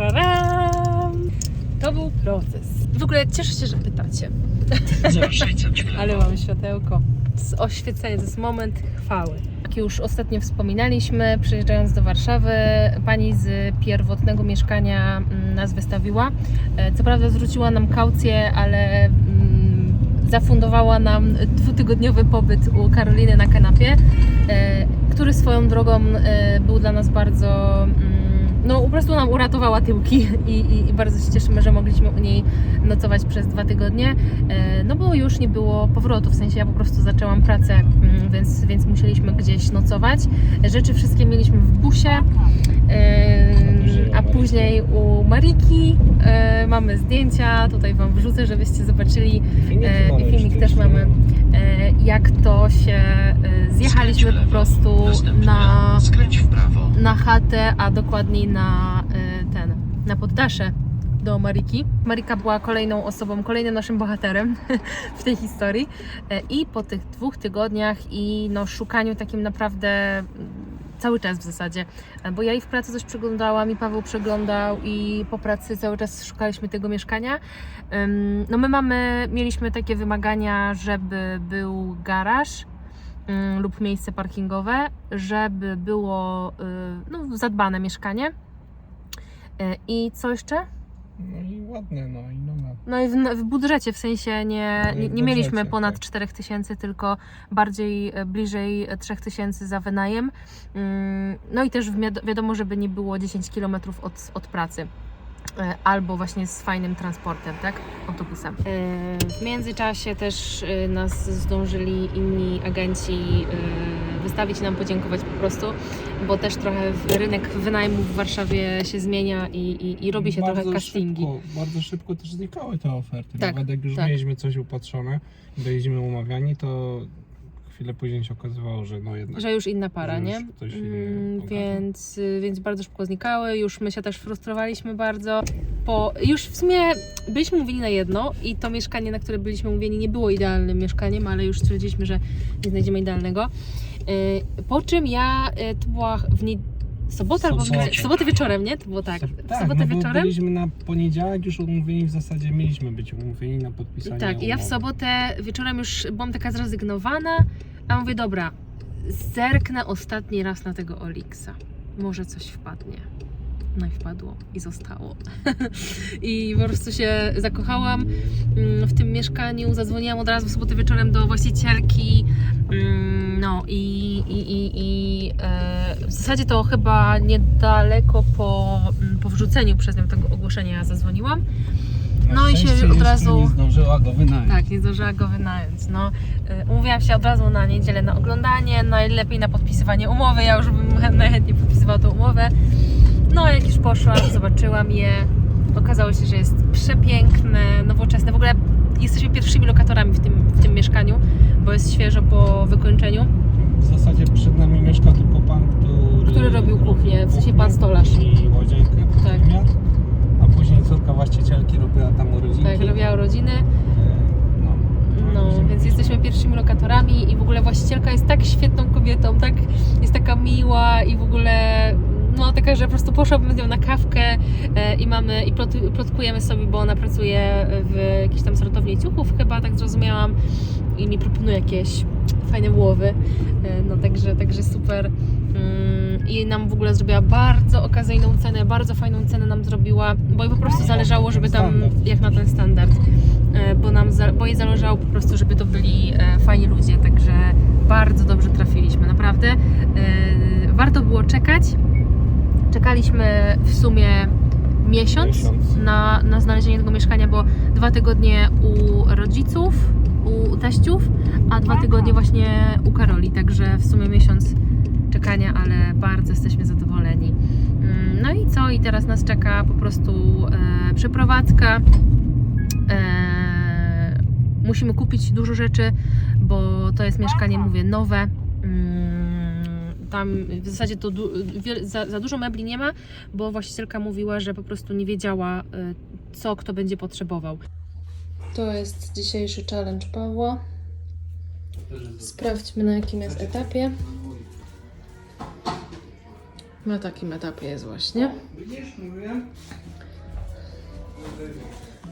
Tararam. To był proces. W ogóle cieszę się, że pytacie. Za 600 w Ale mam światełko. Oświecenie, to jest moment chwały. Jak już ostatnio wspominaliśmy, przyjeżdżając do Warszawy, pani z pierwotnego mieszkania mm, nas wystawiła. E, Co prawda zwróciła nam kaucję, ale mm, zafundowała nam dwutygodniowy pobyt u Karoliny na kanapie, e, który swoją drogą e, był dla nas bardzo. No, po prostu nam uratowała tyłki i, i, i bardzo się cieszymy, że mogliśmy u niej nocować przez dwa tygodnie. E, No bo już nie było powrotu, w sensie ja po prostu zaczęłam pracę, mm, więc, więc musieliśmy gdzieś nocować. Rzeczy wszystkie mieliśmy w busie, e, a później u Mariki e, mamy zdjęcia, tutaj Wam wrzucę, żebyście zobaczyli filmik też mamy, e, jak to się e, zjechaliśmy po prostu na, na chatę, a dokładniej na e, ten, na poddasze do Mariki. Marika była kolejną osobą, kolejnym naszym bohaterem w tej historii. I po tych dwóch tygodniach i no, szukaniu takim naprawdę cały czas w zasadzie, e, bo ja i w pracy coś przeglądałam, i Paweł przeglądał, i po pracy cały czas szukaliśmy tego mieszkania. No my mamy, mieliśmy takie wymagania, żeby był garaż, lub miejsce parkingowe, żeby było y, no, zadbane mieszkanie. Y, I co jeszcze? No i ładne, no i nowe. No i w, w budżecie, w sensie nie, No i nie, w nie mieliśmy budżecie, ponad tak. 4000, tylko bardziej e, bliżej 3000 za wynajem. Ym, No i też wiad- wiadomo, żeby nie było 10 km od, od pracy. E, Albo właśnie z fajnym transportem, tak? Autobusem. E, W międzyczasie też e, nas zdążyli inni agenci wystawić nam podziękować po prostu, bo też trochę rynek wynajmu w Warszawie się zmienia i, i, i robi się bardzo trochę castingi. Szybko, bardzo szybko też znikały te oferty. Tak, Nawet jak już tak. mieliśmy coś upatrzone, byliśmy umawiani, to chwilę później się okazywało, że no jednak. Że już inna para, Że już nie? ktoś Mm, więc, y, więc bardzo szybko znikały. Już my się też frustrowaliśmy bardzo. Po, już w sumie byliśmy mówili na jedno i to mieszkanie, na które byliśmy mówieni, nie było idealnym mieszkaniem, ale już stwierdziliśmy, że nie znajdziemy idealnego. Y, Po czym ja, y, to była w nie... sobota albo sobotę wieczorem, nie? To było tak. W tak, sobotę no bo wieczorem. byliśmy na poniedziałek już umówieni, w zasadzie mieliśmy być umówieni na podpisanie Tak, i ja w umowy. sobotę wieczorem już byłam taka zrezygnowana, a mówię, dobra, zerknę ostatni raz na tego Olixa. Może coś wpadnie. No i wpadło i zostało. I po prostu się zakochałam mm, w tym mieszkaniu. Zadzwoniłam od razu w sobotę wieczorem do właścicielki. Mm, No i, i, i, i e, w zasadzie to chyba niedaleko po, mm, po wrzuceniu przez nią tego ogłoszenia ja zadzwoniłam. No i się od razu- Nie zdążyła go wynająć. Tak, nie zdążyła go wynająć. No, y, umówiłam się od razu na niedzielę na oglądanie, najlepiej na podpisywanie umowy. Ja już bym chę- najchętniej podpisywała tą umowę. No, jak już poszłam, zobaczyłam je. Okazało się, że jest przepiękne, nowoczesne. W ogóle jesteśmy pierwszymi lokatorami w tym, w tym mieszkaniu, bo jest świeżo po wykończeniu. W zasadzie przed nami mieszka tylko pan, który, Który robił kuchnię, w sensie pan stolarz. I łazienkę. Tak. A później córka właścicielki robiła tam urodzinki. Tak, robiła urodziny. E, No, No, więc jesteśmy pierwszymi lokatorami i w ogóle właścicielka jest tak świetną kobietą, tak jest taka miła i w ogóle no taka, że po prostu poszłabym z nią na kawkę e, i mamy i plot, plotkujemy sobie, bo ona pracuje w jakiejś tam sortowni ciuchów chyba, tak zrozumiałam i mi proponuje jakieś fajne łowy, e, no także, także super. Mm, I nam w ogóle zrobiła bardzo okazyjną cenę, bardzo fajną cenę nam zrobiła, bo jej po prostu zależało, żeby tam, jak na ten standard, e, bo, nam, bo jej zależało po prostu, żeby to byli fajni ludzie, także bardzo dobrze trafiliśmy, naprawdę. Warto było czekać. Czekaliśmy w sumie miesiąc, Miesiąc. Na, na znalezienie tego mieszkania, bo dwa tygodnie u rodziców, u teściów, a dwa tygodnie właśnie u Karoli, także w sumie miesiąc czekania, ale bardzo jesteśmy zadowoleni. Mm, No i co? I teraz nas czeka po prostu e, przeprowadzka. E, musimy kupić dużo rzeczy, bo to jest mieszkanie, mówię, nowe. Mm, Tam w zasadzie to za, za dużo mebli nie ma, bo właścicielka mówiła, że po prostu nie wiedziała, e, co kto będzie potrzebował. To jest dzisiejszy challenge Pawła. Sprawdźmy na jakim jest etapie. Na takim etapie jest właśnie. Widzisz?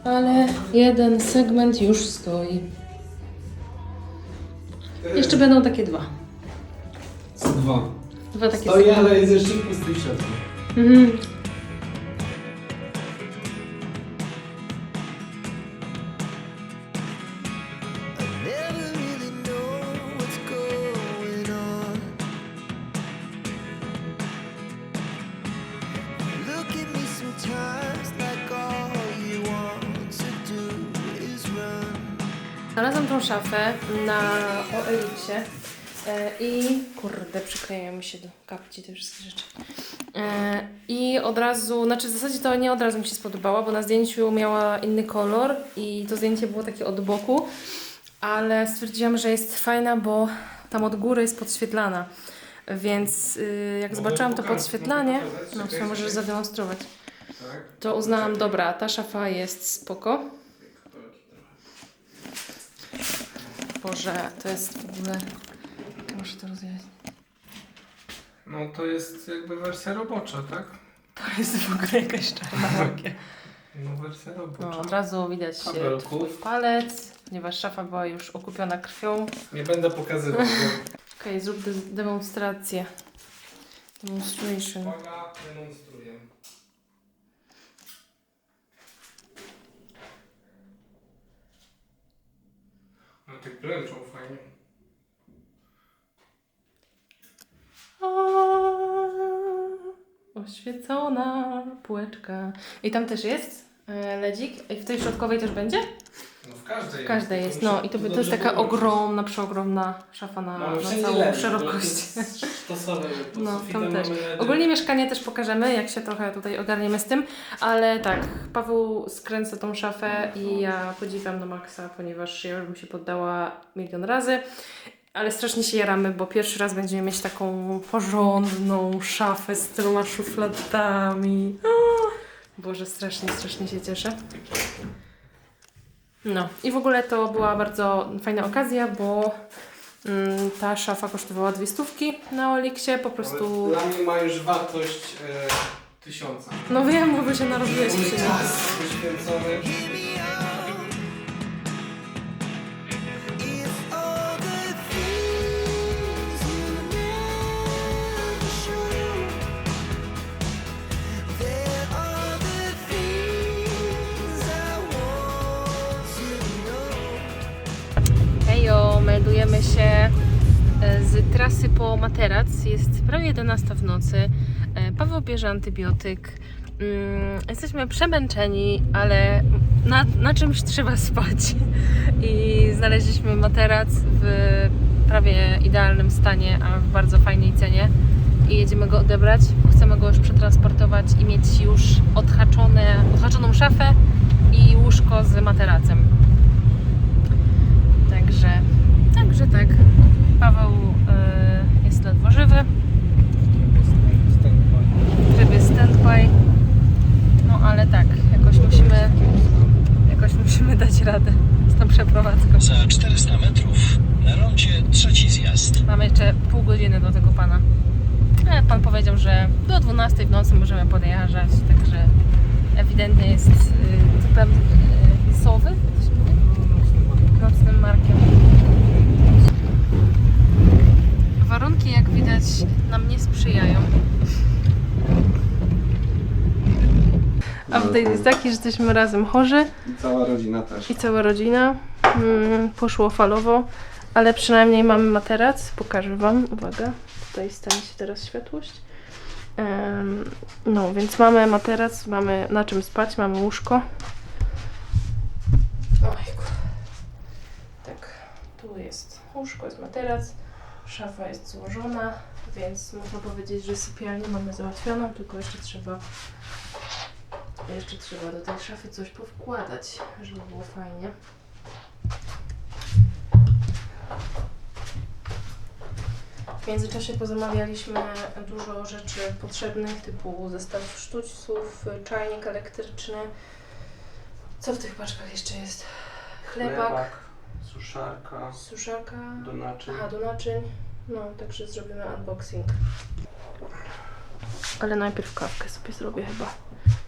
Ale jeden segment już stoi. Jeszcze będą takie dwa. Dwa. Dwa takie Stoi, segmenty. ale jest jeszcze pusty w środku. Mhm. Znalazłam tą szafę na OLX-ie i kurde, przyklejają mi się do kapci te wszystkie rzeczy. E, I od razu, znaczy w zasadzie to nie od razu mi się spodobała, bo na zdjęciu miała inny kolor i to zdjęcie było takie od boku, ale stwierdziłam, że jest fajna, bo tam od góry jest podświetlana. Więc y, jak Mogę zobaczyłam to pokazać, podświetlanie, no w sumie możesz zademonstrować, Tak? to uznałam, dobra, ta szafa jest spoko. Boże, to jest w ogóle... Muszę to rozjaśnić. No to jest jakby wersja robocza, tak? To jest w ogóle jakaś czarna magia. No wersja robocza. No, od razu widać Kabelków. twój palec, ponieważ szafa była już okupiona krwią. Nie będę pokazywał. Okej, zrób de- demonstrację. Demonstration. Uwaga, demonstruję. No tak bręczą fajnie. A, Oświecona półeczka. I tam też jest e, ledzik. I w tej środkowej też będzie? No w każdej W każdej To jest. No i to, by- to jest taka ogromna, przeogromna szafa na, Mamy na całą szerokość. to pod No, sufitem tam też. mamy. Ogólnie mieszkanie też pokażemy, jak się trochę tutaj ogarniemy z tym, ale tak, Paweł skręca tą szafę i ja podziwiam do maksa, ponieważ ja już bym się poddała milion razy, ale strasznie się jaramy, bo pierwszy raz będziemy mieć taką porządną szafę z tyloma szufladami. O, Boże, strasznie, strasznie się cieszę. No i w ogóle to była bardzo fajna okazja, bo mm, ta szafa kosztowała dwie stówki na Oliksie, po prostu... Dla mnie ma już wartość e, tysiąca. No wiem, bo by się narobiłeś przy nim. czas poświęcony. Z trasy po materac. Jest prawie 11 w nocy. E, Paweł bierze antybiotyk. Mm, Jesteśmy przemęczeni, ale na, na czymś trzeba spać. I znaleźliśmy materac w prawie idealnym stanie, a w bardzo fajnej cenie. I jedziemy go odebrać. Chcemy go już przetransportować i mieć już odhaczone, odhaczoną szafę i łóżko z materacem. Także tak. Paweł y, jest ledwo żywy, w trybie standby. No ale tak, jakoś musimy, jakoś musimy dać radę z tą przeprowadzką. Za 400 metrów na rondzie trzeci zjazd. Mamy jeszcze pół godziny do tego pana. E, pan powiedział, że do 12 w nocy możemy podjeżdżać, także ewidentnie jest y, typem y, sowy, jak to się mówi? nocnym markiem. Warunki, jak widać, nam nie sprzyjają. Update jest taki, że jesteśmy razem chorzy Cała rodzina też. i cała rodzina. Mm, poszło falowo, ale przynajmniej mamy materac. Pokażę Wam. Uwaga, tutaj stanie się teraz światłość. No, więc mamy materac, mamy na czym spać, mamy łóżko. Ojku. Tak, tu jest łóżko, jest materac, szafa jest złożona, więc można powiedzieć, że sypialnię mamy załatwioną, tylko jeszcze trzeba jeszcze trzeba do tej szafy coś powkładać, żeby było fajnie. W międzyczasie pozamawialiśmy dużo rzeczy potrzebnych, typu zestaw sztućców, czajnik elektryczny. Co w tych paczkach jeszcze jest? Chlebak, suszarka, suszarka, do naczyń. aha, do naczyń. No, także zrobimy unboxing. Ale najpierw kawkę sobie zrobię chyba.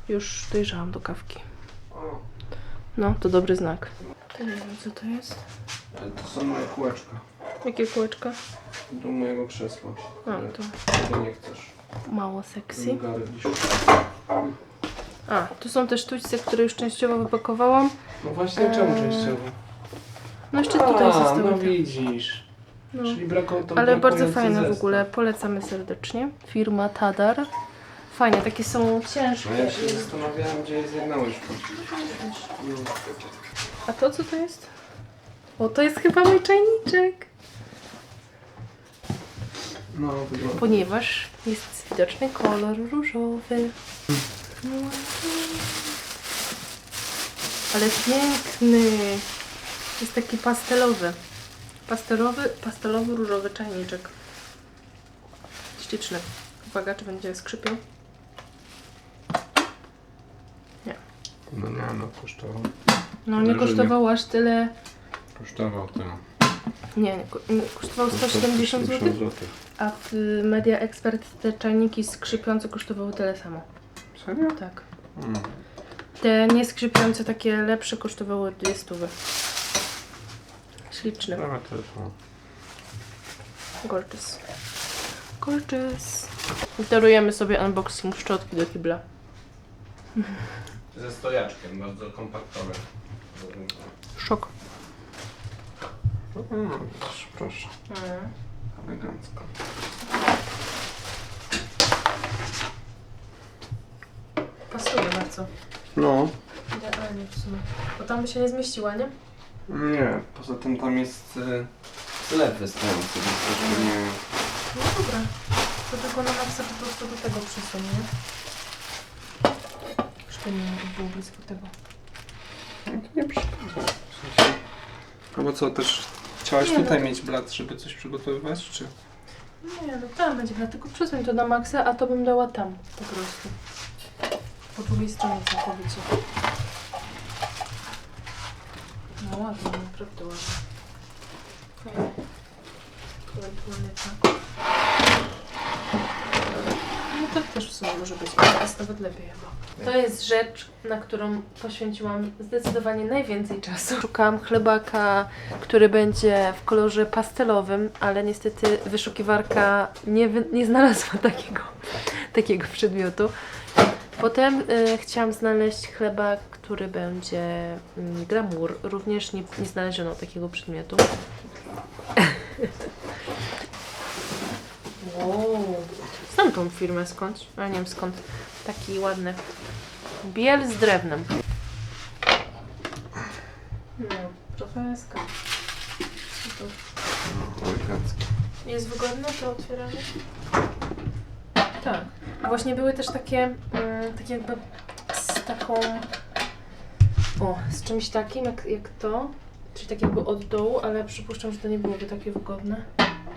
Już dojrzałam do kawki. O, No, to dobry znak. To nie wiem, co to jest. to są moje kółeczka. Jakie kółeczka? Do mojego krzesła. A, to Ty nie chcesz. mało sexy. A, tu są te sztućce, które już częściowo wypakowałam. No właśnie, czemu częściowo? No jeszcze tutaj A, zostały. no te. widzisz. No. Czyli brakowało to Ale bardzo brakujący fajne w zestaw. ogóle, polecamy serdecznie. Firma Tadar. Fajnie, takie są ciężkie. No ja się zastanawiałem, gdzie jest jedna łyżka. A to co to jest? O, to jest chyba mój czajniczek. No, wygląda. Ponieważ jest widoczny kolor różowy. Ale piękny. Jest taki pastelowy. Pastelowy, pastelowy różowy czajniczek. Śliczny. Uwaga, czy będzie skrzypiał? No nie, no kosztował. No nie kosztował aż tyle. Kosztował tyle. Nie, nie, ko- nie kosztował 170 zł. zł. A w Media Expert te czajniki skrzypiące kosztowały tyle samo. Serio? Tak. Mm. Te nieskrzypiące, takie lepsze kosztowały 2 stówy. Śliczne. Dawaj telefon. Gorgeous. Gorgeous. Darujemy sobie unboxing szczotki do kibla. Ze stojaczkiem, bardzo kompaktowe. Szok. Mm, proszę, proszę. Elegancko. Pasuje bardzo. No. Idealnie w sumie. Bo tam by się nie zmieściła, nie? Nie, poza tym tam jest y, zlew wystający, więc też nie... No dobra. To tylko na maksa po prostu do tego przysunie, nie? Żeby nie było blisko tego. No to nie przeszkadza. W sensie... No bo co, też chciałaś Nie, no. tutaj mieć blat, żeby coś przygotowywać, czy? Nie, no tam będzie blat, tylko przesuń to na maksa, a to bym dała tam po prostu. Po drugiej stronie całkowicie. No ładnie, naprawdę ładnie. Ewentualnie tak. Tak też w sumie może być, ale jest nawet lepiej chyba. To jest rzecz, na którą poświęciłam zdecydowanie najwięcej czasu. Szukałam chlebaka, który będzie w kolorze pastelowym, ale niestety wyszukiwarka nie, nie znalazła takiego, takiego przedmiotu. Potem y, chciałam znaleźć chleba, który będzie mm, glamour. Również nie, nie znaleziono takiego przedmiotu. wow. Znam tą firmę skądś, ale nie wiem skąd. Taki ładny. Biel z drewnem. No, profeska. Co to? Elegancko. Jest wygodne to otwieranie? Tak. Właśnie były też takie, mm, takie jakby z taką, o, z czymś takim jak, jak to, czyli tak jakby od dołu, ale przypuszczam, że to nie byłoby takie wygodne.